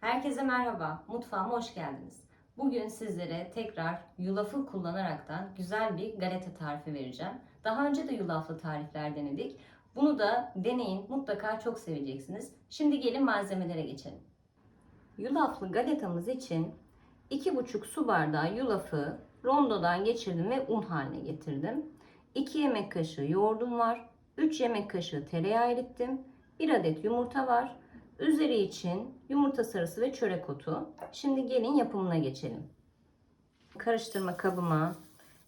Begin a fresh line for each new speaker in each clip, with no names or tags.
Herkese merhaba, mutfağıma hoş geldiniz. Bugün sizlere tekrar yulafı kullanaraktan güzel bir galeta tarifi vereceğim. Daha önce de yulaflı tarifler denedik. Bunu da deneyin, mutlaka çok seveceksiniz. Şimdi gelin malzemelere geçelim. Yulaflı galetamız için 2,5 su bardağı yulafı rondodan geçirdim ve un haline getirdim. 2 yemek kaşığı yoğurdum var. 3 yemek kaşığı tereyağı erittim. 1 adet yumurta var. Üzeri için yumurta sarısı ve çörek otu. Şimdi gelin yapımına geçelim. Karıştırma kabıma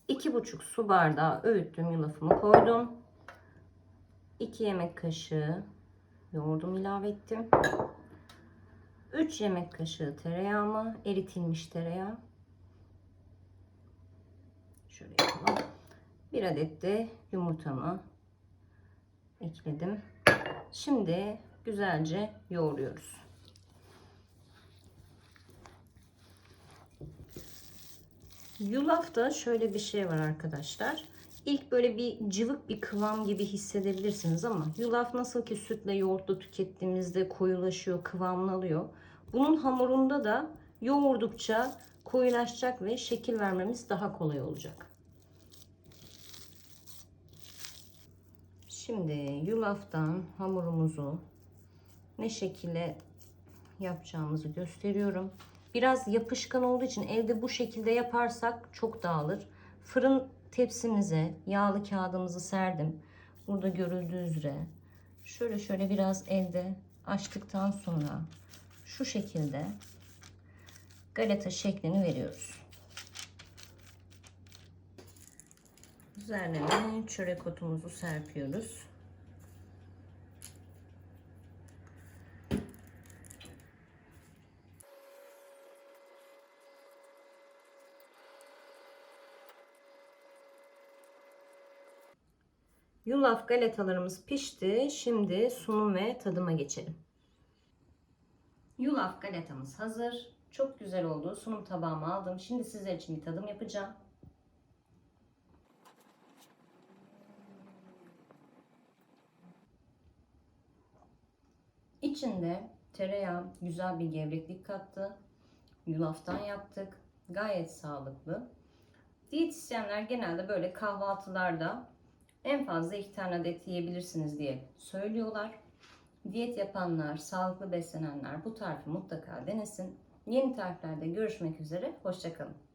2,5 su bardağı öğüttüm yulafımı koydum. 2 yemek kaşığı yoğurdumu ilave ettim. 3 yemek kaşığı tereyağımı, eritilmiş tereyağı. Şöyle yapalım. 1 adet de yumurtamı ekledim. Şimdi güzelce yoğuruyoruz. Yulafta şöyle bir şey var arkadaşlar. İlk böyle bir cıvık bir kıvam gibi hissedebilirsiniz ama yulaf nasıl ki sütle yoğurtla tükettiğimizde koyulaşıyor, kıvamını alıyor. Bunun hamurunda da yoğurdukça koyulaşacak ve şekil vermemiz daha kolay olacak. Şimdi yulaftan hamurumuzu ne şekilde yapacağımızı gösteriyorum. Biraz yapışkan olduğu için evde bu şekilde yaparsak çok dağılır. Fırın tepsimize yağlı kağıdımızı serdim. Burada görüldüğü üzere şöyle şöyle biraz elde açtıktan sonra şu şekilde galeta şeklini veriyoruz. Üzerine de çörek otumuzu serpiyoruz. Yulaf galetalarımız pişti. Şimdi sunum ve tadıma geçelim. Yulaf galetamız hazır. Çok güzel oldu. Sunum tabağıma aldım. Şimdi sizler için bir tadım yapacağım. İçinde tereyağı güzel bir gevreklik kattı. Yulaftan yaptık. Gayet sağlıklı. Diyetisyenler genelde böyle kahvaltılarda en fazla iki tane adet yiyebilirsiniz diye söylüyorlar. Diyet yapanlar, sağlıklı beslenenler bu tarifi mutlaka denesin. Yeni tariflerde görüşmek üzere. Hoşçakalın.